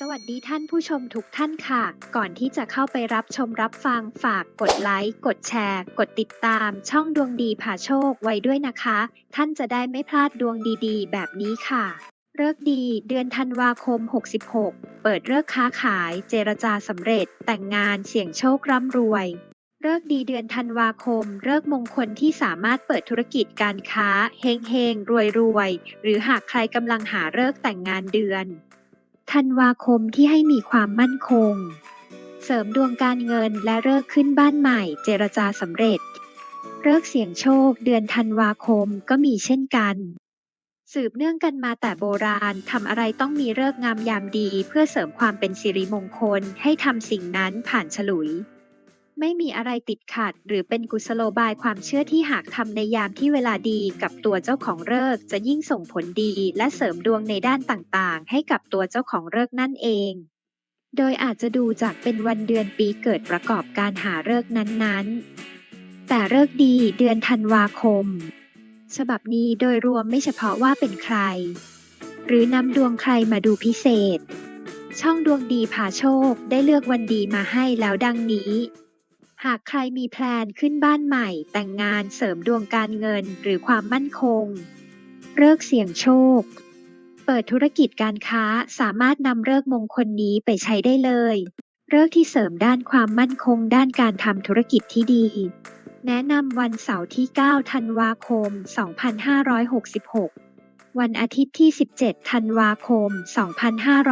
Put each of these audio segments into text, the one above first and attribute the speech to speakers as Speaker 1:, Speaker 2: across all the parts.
Speaker 1: สวัสดีท่านผู้ชมทุกท่านค่ะ ก่อนที่จะเข้าไปรับชมรับฟังฝากกดไลค์ กดแชร์ กดติดตาม ช่องดวงดีผ่าโชคไว้ด้วยนะคะ ท่านจะได้ไม่พลาดดวงดีๆ แบบนี้ค่ะเลิกดีเดือนธันวาคม 66 เปิดเลิกค้าขาย เจรจาสำเร็จ แต่งงานเสี่ยงโชคร่ำรวยเลิกดีเดือนธันวาคมเลิกมงคลที่สามารถเปิดธุรกิจการค้าเฮงเฮงรวยรวยหรือหากใครกำลังหาเลิกแต่งงานเดือน ธันวาคมที่ให้มีความมั่นคง เสริมดวงการเงินและเลิกขึ้นบ้านใหม่เจรจาสำเร็จเลิกเสี่ยงโชคเดือนธันวาคมก็มีเช่นกัน สืบเนื่องกันมาแต่โบราณทำอะไรต้องมีเลิกงามยามดีเพื่อเสริมความเป็นสิริมงคลให้ทำสิ่งนั้นผ่านฉลุย ไม่มีอะไรติดขัด หรือเป็นกุศโลบายความเชื่อที่หากทำในยามที่เวลาดีกับตัวเจ้าของเลิกจะยิ่งส่งผลดีและเสริมดวงในด้านต่างๆ ให้กับตัวเจ้าของเลิกนั่นเอง โดยอาจจะดูจากเป็นวันเดือนปีเกิดประกอบการหาเลิกนั้นๆ แต่เลิกดีเดือนธันวาคม ฉบับนี้โดยรวมไม่เฉพาะว่าเป็นใคร หรือนำดวงใครมาดูพิเศษ ช่องดวงดีพาโชคได้เลือกวันดีมาให้แล้วดังนี้ หากใครมีแพลนขึ้นบ้านใหม่ แต่งงานเสริมดวงการเงินหรือความมั่นคง เลิกเสี่ยงโชค เปิดธุรกิจการค้าสามารถนำเลิกมงคลนี้ไปใช้ได้เลยเลิกที่เสริมด้านความมั่นคงด้านการทำธุรกิจที่ดี แนะนำวันเสาร์ที่ 9 ธันวาคม 2566 วันอาทิตย์ที่ 17 ธันวาคม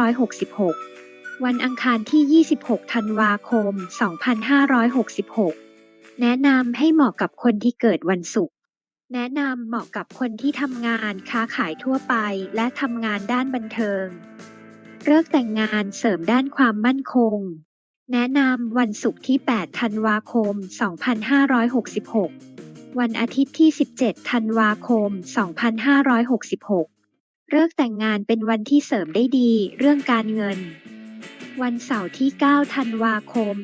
Speaker 1: 2566 วันอังคารที่ 26 ธันวาคม 2566 แนะนำให้เหมาะกับคนที่เกิดวันศุกร์ แนะนำเหมาะกับคนที่ทำงานค้าขายทั่วไปและทำงานด้านบันเทิง เลิกแต่งงานเสริมด้านความมั่นคง แนะนำวันศุกร์ที่ 8 ธันวาคม 2566 วันอาทิตย์ที่ 17 ธันวาคม 2566 เลิกแต่งงานเป็นวันที่เสริมได้ดีเรื่องการเงิน วันเสาร์ที่ 9 ธันวาคม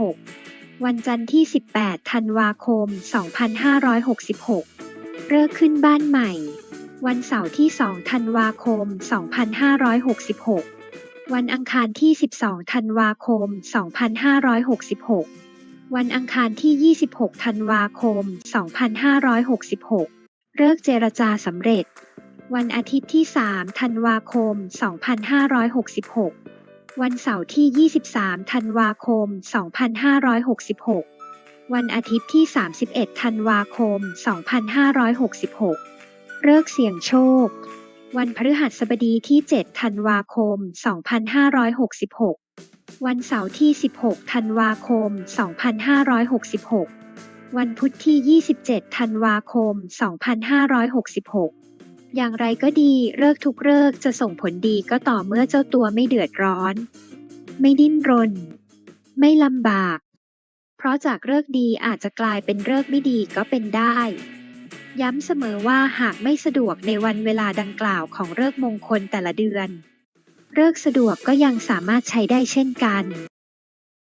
Speaker 1: 2566 วันจันทร์ที่ 18 ธันวาคม 2566 เลิกขึ้นบ้านใหม่ วันเสาร์ที่ 2 ธันวาคม 2566 วันอังคารที่ 12 ธันวาคม 2566 วันอังคารที่ 26 ธันวาคม 2566 เลิกเจรจาสำเร็จ วันอาทิตย์ที่ 3 ธันวาคม 2566 วันเสาร์ที่ 23 ธันวาคม 2566 วันอาทิตย์ที่ 31 ธันวาคม 2566 เลิกเสี่ยงโชค วันพฤหัสบดีที่ 7 ธันวาคม 2566 วันเสาร์ที่ 16 ธันวาคม 2566 วันพุธที่ 27 ธันวาคม 2566 อย่างไรก็ดีเลิกทุกเลิกจะส่งผลดีก็ต่อเมื่อเจ้าตัวไม่เดือดร้อน ไม่ดิ้นรน ไม่ลำบาก เพราะจากเลิกดีอาจจะกลายเป็นเลิกไม่ดีก็เป็นได้ ย้ำเสมอว่าหากไม่สะดวกในวันเวลาดังกล่าวของเลิกมงคลแต่ละเดือนเลิกสะดวกก็ยังสามารถใช้ได้เช่นกัน